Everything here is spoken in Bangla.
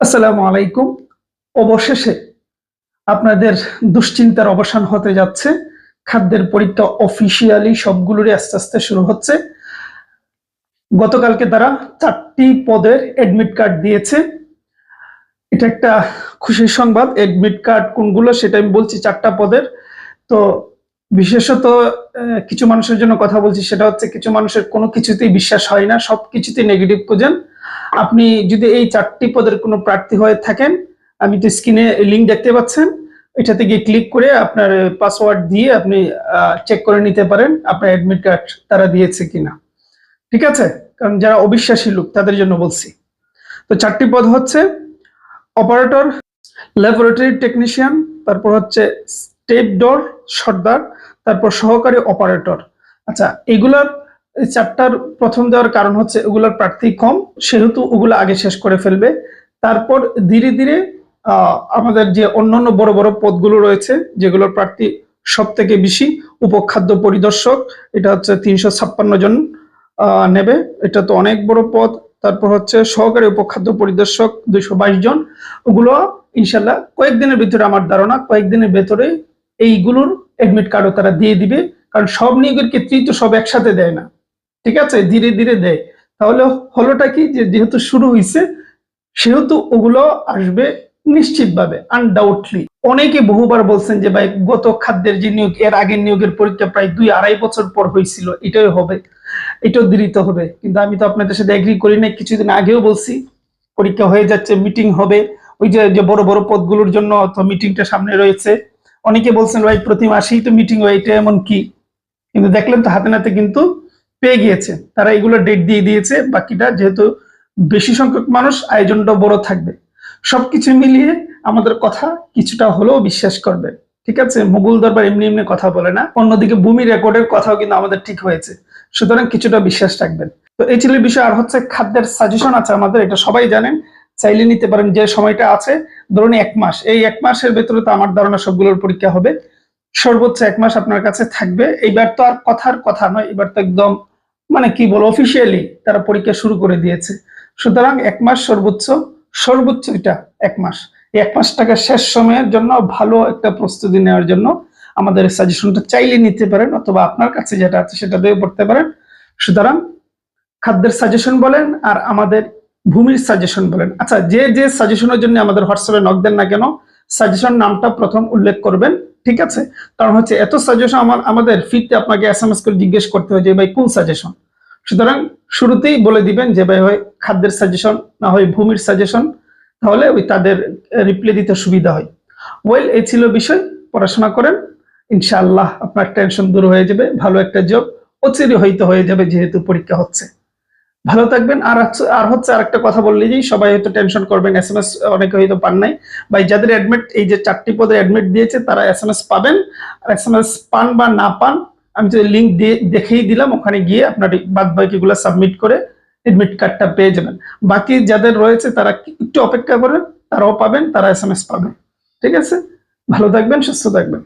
আসসালামু আলাইকুম। অবশেষে আপনাদের দুশ্চিন্তার অবসান হতে যাচ্ছে। খাদ্যের পরীক্ষা অফিসিয়ালি সবগুলোরই আস্তে আস্তে শুরু হচ্ছে। গতকালকে তারা চারটি পদের এডমিট কার্ড দিয়েছে। এটা একটা খুশির সংবাদ। এডমিট কার্ড কোনগুলো সেটা আমি বলছি চারটা পদের। তো বিশেষত কিছু মানুষের জন্য কথা বলছি, সেটা হচ্ছে কিছু মানুষের কোনো কিছুতেই বিশ্বাস হয় না সব কিছুতেই নেগেটিভ খোঁজেন। আপনি যদি এই চারটি পদের কোনো প্রার্থী হয়ে থাকেন, আমি তো স্ক্রিনে লিঙ্ক দেখতে পাচ্ছেন। এটাতে গিয়ে ক্লিক করে আপনার পাসওয়ার্ড দিয়ে আপনি চেক করে নিতে পারেন আপনার অ্যাডমিট কার্ড তারা দিয়েছে কিনা। ঠিক আছে? কারণ যারা অবিশ্বাসী লোক, তাদের জন্য বলছি। তো চারটি পদ হচ্ছে অপারেটর ল্যাবরেটরি টেকনিশিয়ান তারপর হচ্ছে স্টেপ ডোর সর্দার, তারপর সহকারী অপারেটর আচ্ছা এগুলার এই চারটার প্রথম দেওয়ার কারণ হচ্ছে ওগুলোর প্রার্থী কম, সেহেতু ওগুলো আগে শেষ করে ফেলবে। তারপর ধীরে ধীরে আমাদের যে অন্যান্য বড় বড় পদগুলো রয়েছে, যেগুলোর প্রার্থী সব থেকে বেশি উপখাদ্য পরিদর্শক, এটা হচ্ছে তিনশো ছাপ্পান্ন জন নেবে। এটা তো অনেক বড় পদ। তারপর হচ্ছে সহকারী উপখাদ্য পরিদর্শক দুইশো বাইশ জন। ওগুলো ইনশাল্লাহ কয়েকদিনের ভিতরে আমার ধারণা, কয়েকদিনের ভেতরে এইগুলোর অ্যাডমিট কার্ডও তারা দিয়ে দিবে। কারণ সব নিয়োগের ক্ষেত্রেই তো সব একসাথে দেয় না। ঠিক আছে? ধীরে ধীরে দেয়। তাহলে হলোটা কি? যেহেতু শুরু হয়েছে সেহেতু ওগুলো আসবে নিশ্চিতভাবে আনডাউটলি অনেকে বহুবার বলছেন যে, ভাই, গত খাদ্যের যে নিয়োগ, এর আগের নিয়োগের পরীক্ষা প্রায় দুই আড়াই বছর পর হয়েছিল এটাই হবে, এটাও দেরিতে হবে। কিন্তু আমি তো আপনাদের সাথে এগ্রি করি না কিছুদিন আগেও বলছি, পরীক্ষা হয়ে যাচ্ছে মিটিং হবে। ওই যে বড় বড় পদগুলোর জন্য মিটিংটা সামনে রয়েছে। অনেকে বলছেন, ভাই, প্রতি মাসেই তো মিটিং হয়, এটা এমন কি? কিন্তু দেখলেন তো, হাতে নাতে কিন্তু পেয়ে গিয়েছে। তারা এগুলো ডেট দিয়ে দিয়েছে, বাকিটা যেহেতু বেশি সংখ্যক মানুষ আয়োজনটা বড় থাকবে। সবকিছু মিলিয়ে আমাদের কথা কিছুটা হলেও বিশ্বাস করবে। ঠিক আছে? মুঘল দরবার এমনি এমনি কথা বলে না। অন্যদিকে ভূমি রেকর্ডের কথাও কিন্তু আমাদের ঠিক হয়েছে। সুতরাং কিছুটা বিশ্বাস রাখবেন। তো এই ছিল বিষয়। আর হচ্ছে খাদ্যের সাজেশন আছে আমাদের, এটা সবাই জানেন। চাইলে নিতে পারেন, যে সময়টা আছে, ধরুন এক মাস। এই এক মাসের ভেতরে তো আমার ধারণা সবগুলোর পরীক্ষা হবে। সর্বোচ্চ এক মাস আপনার কাছে থাকবে। এইবার তো আর কথার কথা নয়, এবার তো একদম মানে কি বলব অফিসিয়ালি তারা পরীক্ষা শুরু করে দিয়েছে। সুতরাং এক মাস সর্বোচ্চ সর্বোচ্চ এটা এক মাস। এক মাস টাকা শেষ সময়ের জন্য, ভালো একটা প্রস্তুতি নেওয়ার জন্য আমাদের সাজেশনটা চাইলে নিতে পারেন, অথবা আপনার কাছে যেটা আছে সেটা দিয়ে পড়তে পারেন। সুতরাং খাদ্যের সাজেশন বলেন আর আমাদের ভূমির সাজেশন বলেন। আচ্ছা যে যে সাজেশনের জন্য আমাদের হোয়াটসঅ্যাপে নক দেন না কেন সাজেশন নামটা প্রথম উল্লেখ করবেন, ঠিক আছে? কারণ হচ্ছে এত সাজেশন আমার, আমাদের ফিরতে আপনাকে এস এম এস করে জিজ্ঞেস করতে হয় যে, ভাই, কোন সাজেশন সুতরাং শুরুতেই বলে দিবেন যে, ভাই হয় খাদ্যের সাজেশন না হয় ভূমির সাজেশন তাহলে ওই তাদের রিপ্লাই দিতে সুবিধা হয়। ওয়েল এই ছিল বিষয়। পড়াশোনা করেন। ইনশাআল্লাহ আপনার টেনশন দূর হয়ে যাবে। ভালো একটা জব অচিরে হইতে হয়ে যাবে যেহেতু পরীক্ষা হচ্ছে। ভালো থাকবেন। আর হচ্ছে আর হচ্ছে আরেকটা কথা বললেই যে, সবাই হয়তো টেনশন করবেন। এস এম এস অনেকে হয়তো পান নাই। বা যাদের অ্যাডমিট এই যে চারটি পদে অ্যাডমিট দিয়েছে, তারা এস এম এস পাবেন। আর এস এম এস পান বা না পান আমি তো লিঙ্ক দিয়ে দেখেই দিলাম, ওখানে গিয়ে আপনার বাদ বাকিগুলো সাবমিট করে এডমিট কার্ডটা পেয়ে যাবেন। বাকি যাদের রয়েছে, তারা একটু অপেক্ষা করেন তারাও পাবেন, তারা এস পাবেন। ঠিক আছে? ভালো থাকবেন, সুস্থ থাকবেন।